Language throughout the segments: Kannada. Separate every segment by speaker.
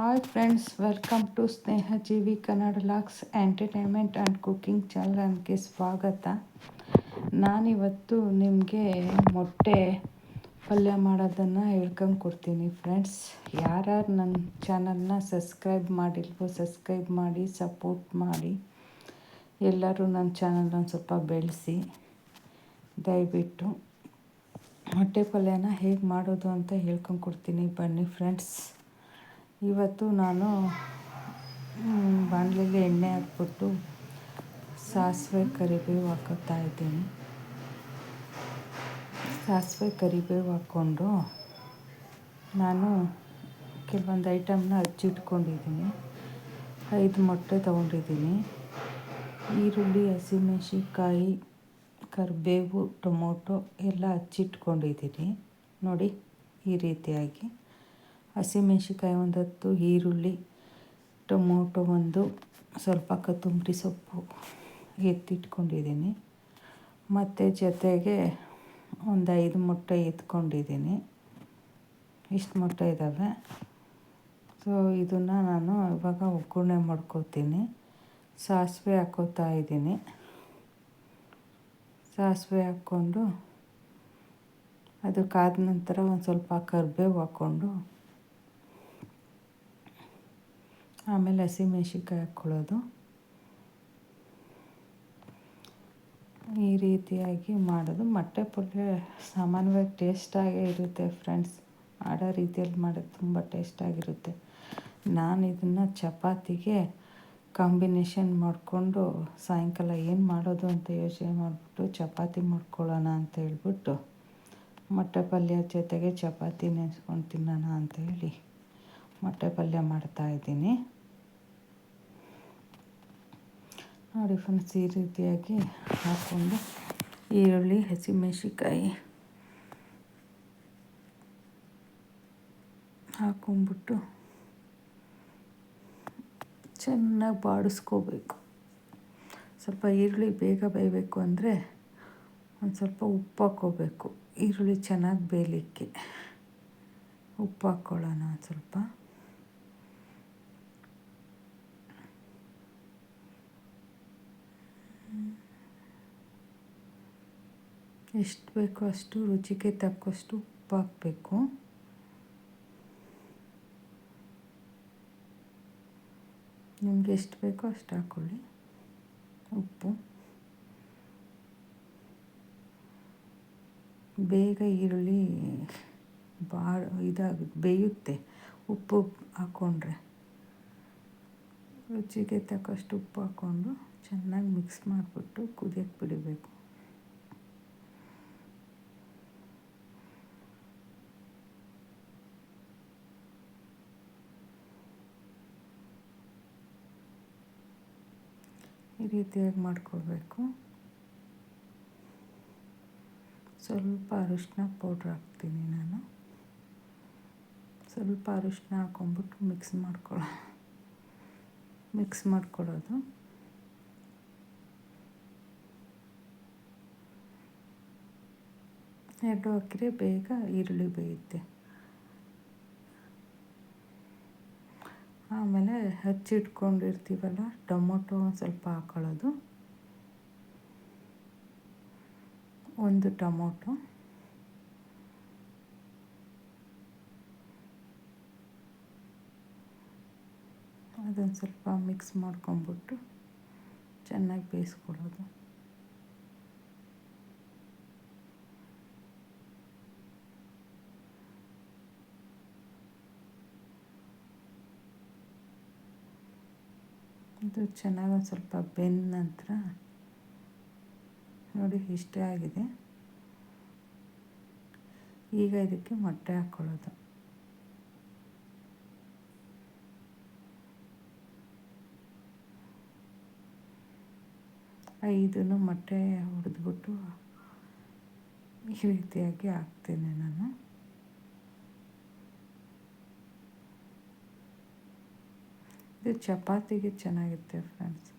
Speaker 1: Hi friends welcome to Sneha Jeevi Kannada vlogs entertainment and cooking ಚಾನಲ್ಗೆ ಸ್ವಾಗತ. ನಾನಿವತ್ತು ನಿಮಗೆ ಮೊಟ್ಟೆ ಪಲ್ಯ ಮಾಡೋದನ್ನು ಹೇಳ್ಕೊಂಡು ಕೊಡ್ತೀನಿ ಫ್ರೆಂಡ್ಸ್ ಯಾರ್ಯಾರು ನನ್ನ ಚಾನಲ್ನ ಸಬ್ಸ್ಕ್ರೈಬ್ ಮಾಡಿಲ್ವೋ ಸಬ್ಸ್ಕ್ರೈಬ್ ಮಾಡಿ ಸಪೋರ್ಟ್ ಮಾಡಿ, ಎಲ್ಲರೂ ನನ್ನ ಚಾನಲ್ನ ಸ್ವಲ್ಪ ಬೆಳೆಸಿ, ದಯವಿಟ್ಟು ಮೊಟ್ಟೆ ಪಲ್ಯನ ಹೇಗೆ ಮಾಡೋದು ಅಂತ ಹೇಳ್ಕೊಂಡು ಕೊಡ್ತೀನಿ ಬನ್ನಿ ಫ್ರೆಂಡ್ಸ್ ಇವತ್ತು ನಾನು ಬಾಣಲೆಗೆ ಎಣ್ಣೆ ಹಾಕ್ಬಿಟ್ಟು ಸಾಸಿವೆ ಕರಿಬೇವು ಹಾಕೋತಾ ಇದ್ದೀನಿ. ಸಾಸಿವೆ ಕರಿಬೇವು ಹಾಕ್ಕೊಂಡು ನಾನು ಕೆಲವೊಂದು ಐಟಮ್ನ ಹಚ್ಚಿಟ್ಕೊಂಡಿದ್ದೀನಿ ಐದು ಮೊಟ್ಟೆ ತೊಗೊಂಡಿದ್ದೀನಿ. ಈರುಳ್ಳಿ, ಹಸಿಮೆಣ್ಸಿನ್ಕಾಯಿ, ಕರಿಬೇವು, ಟೊಮೊಟೊ ಎಲ್ಲ ಹಚ್ಚಿಟ್ಕೊಂಡಿದ್ದೀನಿ ನೋಡಿ ಈ ರೀತಿಯಾಗಿ. ಹಸಿಮೆಣ್ಸಿನ್ಕಾಯಿ ಒಂದು ಹತ್ತು ಈರುಳ್ಳಿ, ಟೊಮೊಟೊ ಒಂದು, ಸ್ವಲ್ಪ ಕೊತ್ತಂಬರಿ ಸೊಪ್ಪು ಎತ್ತಿಟ್ಕೊಂಡಿದ್ದೀನಿ. ಮತ್ತು ಜೊತೆಗೆ ಒಂದು ಐದು ಮೊಟ್ಟೆ ಎತ್ಕೊಂಡಿದ್ದೀನಿ. ಇಷ್ಟು ಮೊಟ್ಟೆ ಇದ್ದಾವೆ. ಸೊ ಇದನ್ನು ನಾನು ಇವಾಗ ಒಗ್ಗರಣೆ ಮಾಡ್ಕೋತೀನಿ. ಸಾಸಿವೆ ಹಾಕೋತಾ ಇದ್ದೀನಿ. ಸಾಸಿವೆ ಹಾಕ್ಕೊಂಡು, ಅದು ಕಾದ ನಂತರ ಒಂದು ಸ್ವಲ್ಪ ಕರಿಬೇವು ಹಾಕ್ಕೊಂಡು ಆಮೇಲೆ ಹಸಿಮೆಣ್ಸಿನ್ಕಾಯಿ ಹಾಕ್ಕೊಳ್ಳೋದು. ಈ ರೀತಿಯಾಗಿ ಮಾಡೋದು. ಮೊಟ್ಟೆ ಪಲ್ಯ ಸಾಮಾನ್ಯವಾಗಿ ಟೇಸ್ಟಾಗೇ ಇರುತ್ತೆ ಫ್ರೆಂಡ್ಸ್. ಮಾಡೋ ರೀತಿಯಲ್ಲಿ ಮಾಡೋದು ತುಂಬ ಟೇಸ್ಟಾಗಿರುತ್ತೆ. ನಾನು ಇದನ್ನು ಚಪಾತಿಗೆ ಕಾಂಬಿನೇಷನ್ ಮಾಡಿಕೊಂಡು ಸಾಯಂಕಾಲ ಏನು ಮಾಡೋದು ಅಂತ ಯೋಚನೆ ಮಾಡಿಬಿಟ್ಟು ಚಪಾತಿ ಮಾಡ್ಕೊಳ್ಳೋಣ ಅಂತ ಹೇಳ್ಬಿಟ್ಟು ಮೊಟ್ಟೆ ಪಲ್ಯ ಜೊತೆಗೆ ಚಪಾತಿ ನೆನೆಸ್ಕೊಂಡು ತಿನ್ನೋಣ ಅಂತ ಹೇಳಿ ಮೊಟ್ಟೆ ಪಲ್ಯ ಮಾಡ್ತಾಯಿದ್ದೀನಿ ನೋಡಿ ಫ್ರೆಂಡ್ಸ್, ಈ ರೀತಿಯಾಗಿ ಹಾಕ್ಕೊಂಡು ಈರುಳ್ಳಿ, ಹಸಿಮೆಣ್ಸಿನ್ಕಾಯಿ ಹಾಕೊಂಡ್ಬಿಟ್ಟು ಚೆನ್ನಾಗಿ ಬಾಡಿಸ್ಕೋಬೇಕು. ಸ್ವಲ್ಪ ಈರುಳ್ಳಿ ಬೇಗ ಬೇಯಬೇಕು ಅಂದರೆ ಒಂದು ಸ್ವಲ್ಪ ಉಪ್ಪು ಹಾಕ್ಕೋಬೇಕು. ಈರುಳ್ಳಿ ಚೆನ್ನಾಗಿ ಬೇಯಲಿಕ್ಕೆ. ಉಪ್ಪು ಹಾಕ್ಕೊಳ್ಳೋಣ ಸ್ವಲ್ಪ. ಎಷ್ಟು ಬೇಕೋ ಅಷ್ಟು ರುಚಿಗೆ ತಕ್ಕಷ್ಟು ಉಪ್ಪು ಹಾಕಬೇಕು. ನಿಮ್ಗೆ ಎಷ್ಟು ಬೇಕೋ ಅಷ್ಟು ಹಾಕ್ಕೊಳ್ಳಿ ಉಪ್ಪು. ಬೇಗ ಈರುಳ್ಳಿ ಭಾಳ ಇದಾಗ, ಬೇಯುತ್ತೆ. ಉಪ್ಪು ಹಾಕ್ಕೊಂಡ್ರೆ ರುಚಿಗೆ ತಕ್ಕಷ್ಟು ಉಪ್ಪು ಹಾಕ್ಕೊಂಡು ಚೆನ್ನಾಗಿ ಮಿಕ್ಸ್ ಮಾಡಿಬಿಟ್ಟು ಕುದಿಯಕ್ಕೆ ಬಿಡಬೇಕು ಈ ರೀತಿಯಾಗಿ ಮಾಡ್ಕೊಳ್ಬೇಕು. ಸ್ವಲ್ಪ ಅರಿಶಿನ ಪೌಡ್ರ್ ಹಾಕ್ತೀನಿ ನಾನು. ಸ್ವಲ್ಪ ಅರಿಶಿನ ಹಾಕೊಂಬಿಟ್ಟು ಮಿಕ್ಸ್ ಮಾಡ್ಕೊಳ್ಳೋ ಮಿಕ್ಸ್ ಮಾಡ್ಕೊಳ್ಳೋದು ಎರಡು ಹಾಕಿದ್ರೆ ಬೇಗ ಈರುಳ್ಳಿ ಬೇಯುತ್ತೆ. ಆಮೇಲೆ ಹೆಚ್ಚಿಟ್ಕೊಂಡಿರ್ತೀವಲ್ಲ ಟೊಮೊಟೊ ಸ್ವಲ್ಪ ಹಾಕೊಳ್ಳೋದು. ಒಂದು ಟೊಮೊಟೊ. ಅದನ್ನು ಸ್ವಲ್ಪ ಮಿಕ್ಸ್ ಮಾಡ್ಕೊಂಬಿಟ್ಟು ಚೆನ್ನಾಗಿ ಬೇಯಿಸ್ಕೊಳ್ಳೋದು. ಇದು ಚೆನ್ನಾಗಿ ಒಂದು ಸ್ವಲ್ಪ ಬೆಂದ ನಂತರ ನೋಡಿ ಇಷ್ಟೇ ಆಗಿದೆ. ಈಗ ಇದಕ್ಕೆ ಮೊಟ್ಟೆ ಹಾಕ್ಕೊಳ್ಳೋದು ಐದನ್ನು ಮೊಟ್ಟೆ ಹೊಡೆದ್ಬಿಟ್ಟು ಈ ರೀತಿಯಾಗಿ ಹಾಕ್ತೇನೆ ನಾನು. ಇದು ಚಪಾತಿಗೆ ಚೆನ್ನಾಗಿರುತ್ತೆ ಫ್ರೆಂಡ್ಸ್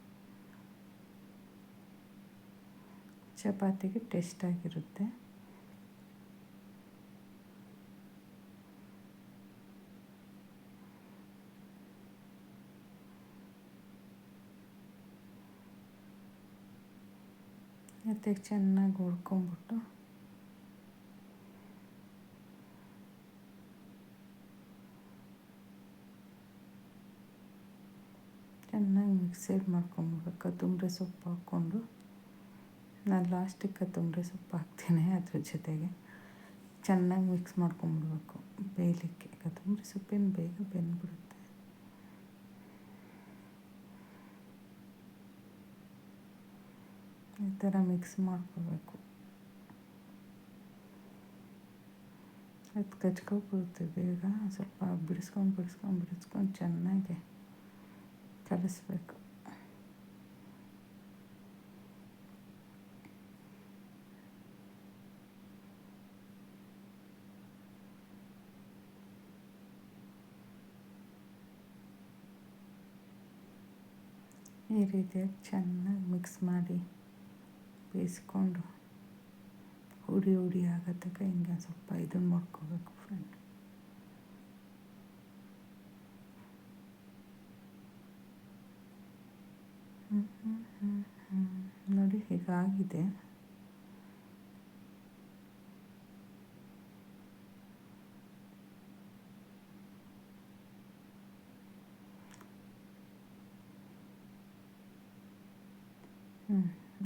Speaker 1: ಚಪಾತಿಗೆ ಟೇಸ್ಟಾಗಿರುತ್ತೆ ಮತ್ತೆ ಚೆನ್ನಾಗಿ ಹುರ್ಕೊಂಬಿಟ್ಟು ಚೆನ್ನಾಗಿ ಮಿಕ್ಸೈಡ್ ಮಾಡ್ಕೊಂಬಿಡ್ಬೇಕು ಕೊತ್ತಂಬರಿ ಸೊಪ್ಪು ಹಾಕ್ಕೊಂಡು ನಾನು ಲಾಸ್ಟಿಗೆ ಕೊತ್ತಂಬರಿ ಸೊಪ್ಪು ಹಾಕ್ತೀನಿ ಅದ್ರ ಜೊತೆಗೆ. ಚೆನ್ನಾಗಿ ಮಿಕ್ಸ್ ಮಾಡ್ಕೊಂಬಿಡ್ಬೇಕು ಬೇಯಲಿಕ್ಕೆ. ಕೊತ್ತಂಬರಿ ಸೊಪ್ಪೇನು ಬೇಗ ಬೆಂದ್ಬಿಡುತ್ತೆ? ಈ ಥರ ಮಿಕ್ಸ್ ಮಾಡ್ಕೋಬೇಕು. ಅದು ಕಚ್ಕೊಬಿಡುತ್ತೆ ಬೇಗ. ಸ್ವಲ್ಪ ಬಿಡಿಸ್ಕೊಂಡು ಬಿಡಿಸ್ಕೊಂಡು ಬಿಡಿಸ್ಕೊಂಡು ಚೆನ್ನಾಗಿ. ಕಲಿಸ್ಬೇಕು ಈ ರೀತಿಯಾಗಿ ಚೆನ್ನಾಗಿ ಮಿಕ್ಸ್ ಮಾಡಿ ಬೇಯಿಸ್ಕೊಂಡು ಹುಡಿ ಹುಡಿ ತನಕ ಹಿಂಗೆ ಸ್ವಲ್ಪ ಇದನ್ನು ಮಾಡ್ಕೋಬೇಕು ಫ್ರೆಂಡ್ ನೋಡಿ ಹೀಗಾಗಿದೆ.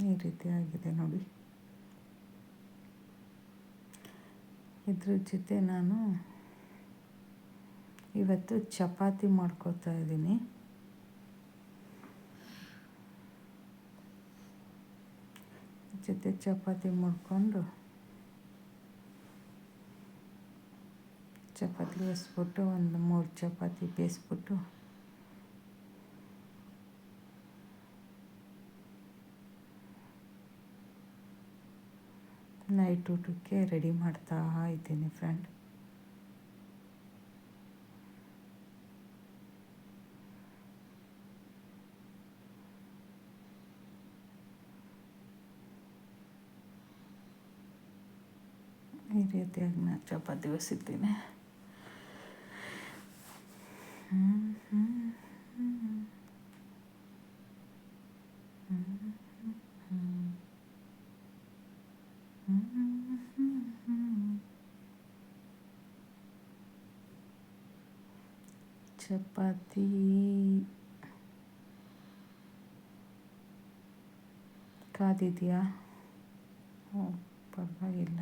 Speaker 1: ಈ ರೀತಿ ಆಗಿದೆ ನೋಡಿ. ಇದ್ರ ಜೊತೆ ನಾನು ಇವತ್ತು ಚಪಾತಿ ಮಾಡ್ಕೋತಾ ಇದ್ದೀನಿ. ಜೊತೆ ಚಪಾತಿ ಮಾಡಿಕೊಂಡು ಚಪಾತಿ ಬೇಯಿಸ್ಬಿಟ್ಟು ಒಂದು ಮೂರು ಚಪಾತಿ ಬೇಯಿಸ್ಬಿಟ್ಟು ನೈಟ್ ಊಟಕ್ಕೆ ರೆಡಿ ಮಾಡ್ತಾ ಇದ್ದೀನಿ ಫ್ರೆಂಡ್ ಈ ರೀತಿಯಾಗಿ ನಾನು ಚಪಾತಿ ಬಸಿದ್ದೀನಿ ಚಪಾತಿ. ಕಾದಿದೆಯಾ? ಓ ಪರವಾಗಿಲ್ಲ.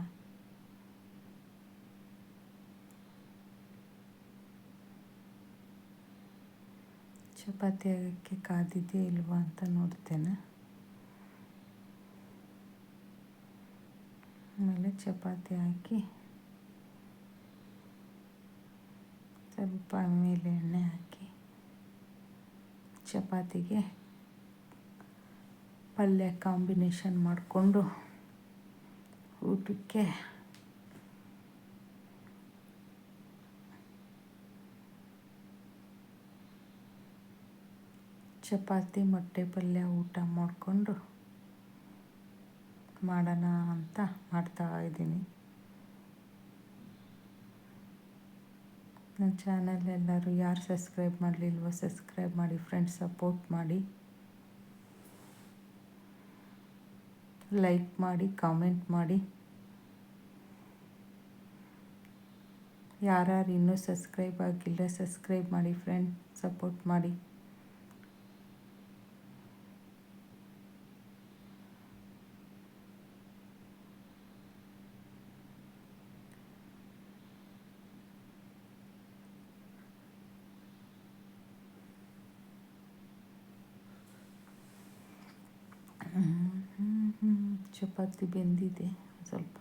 Speaker 1: ಚಪಾತಿ ಆಗೋಕ್ಕೆ ಕಾದಿದೆಯಾ ಇಲ್ವಾ ಅಂತ ನೋಡ್ತೇನೆ. ಆಮೇಲೆ ಚಪಾತಿ ಹಾಕಿ ಸ್ವಲ್ಪ ಮೇಲೆ ಎಣ್ಣೆ ಹಾಕಿ ಚಪಾತಿಗೆ ಪಲ್ಯ ಕಾಂಬಿನೇಷನ್ ಮಾಡಿಕೊಂಡು ಊಟಕ್ಕೆ ಚಪಾತಿ, ಮೊಟ್ಟೆ ಪಲ್ಯ, ಊಟ ಮಾಡಿಕೊಂಡು ಮಾಡೋಣ ಅಂತ ಮಾಡ್ತಾ ಇದ್ದೀನಿ. ನನ್ನ ಚಾನಲ್ ಎಲ್ಲರೂ ಯಾರು ಸಬ್ಸ್ಕ್ರೈಬ್ ಮಾಡಲಿಲ್ವೋ ಸಬ್ಸ್ಕ್ರೈಬ್ ಮಾಡಿ, ಫ್ರೆಂಡ್ಸ್ ಸಪೋರ್ಟ್ ಮಾಡಿ. ಲೈಕ್ ಮಾಡಿ, ಕಾಮೆಂಟ್ ಮಾಡಿ. ಯಾರ್ಯಾರು ಇನ್ನೂ ಸಬ್ಸ್ಕ್ರೈಬ್ ಆಗಿಲ್ಲ ಸಬ್ಸ್ಕ್ರೈಬ್ ಮಾಡಿ ಫ್ರೆಂಡ್ ಸಪೋರ್ಟ್ ಮಾಡಿ. ಚಪಾತಿ ಬೆಂದಿದೆ ಸ್ವಲ್ಪ.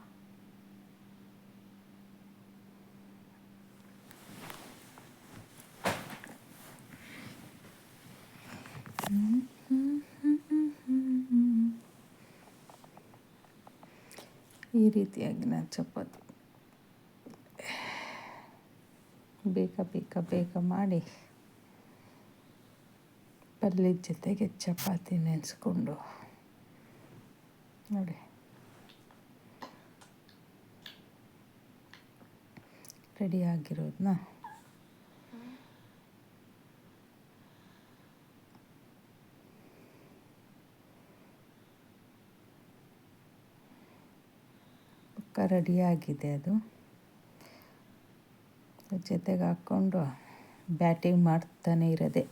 Speaker 1: ಈ ರೀತಿಯಾಗಿ ನಾನು ಚಪಾತಿ ಬೇಗ ಬೇಗ ಬೇಗ ಮಾಡಿ ಪಲ್ಯದ ಜೊತೆಗೆ ಚಪಾತಿ ನೆನೆಸ್ಕೊಂಡು ನೋಡಿ. ರೆಡಿ ಆಗಿರೋದನ್ನ ಪಕ್ಕ ರೆಡಿಯಾಗಿದೆ ಅದು. ಜೊತೆಗೆ ಹಾಕ್ಕೊಂಡು ಬ್ಯಾಟಿಂಗ್ ಮಾಡ್ತಾನೆ ಇರೋದೆ.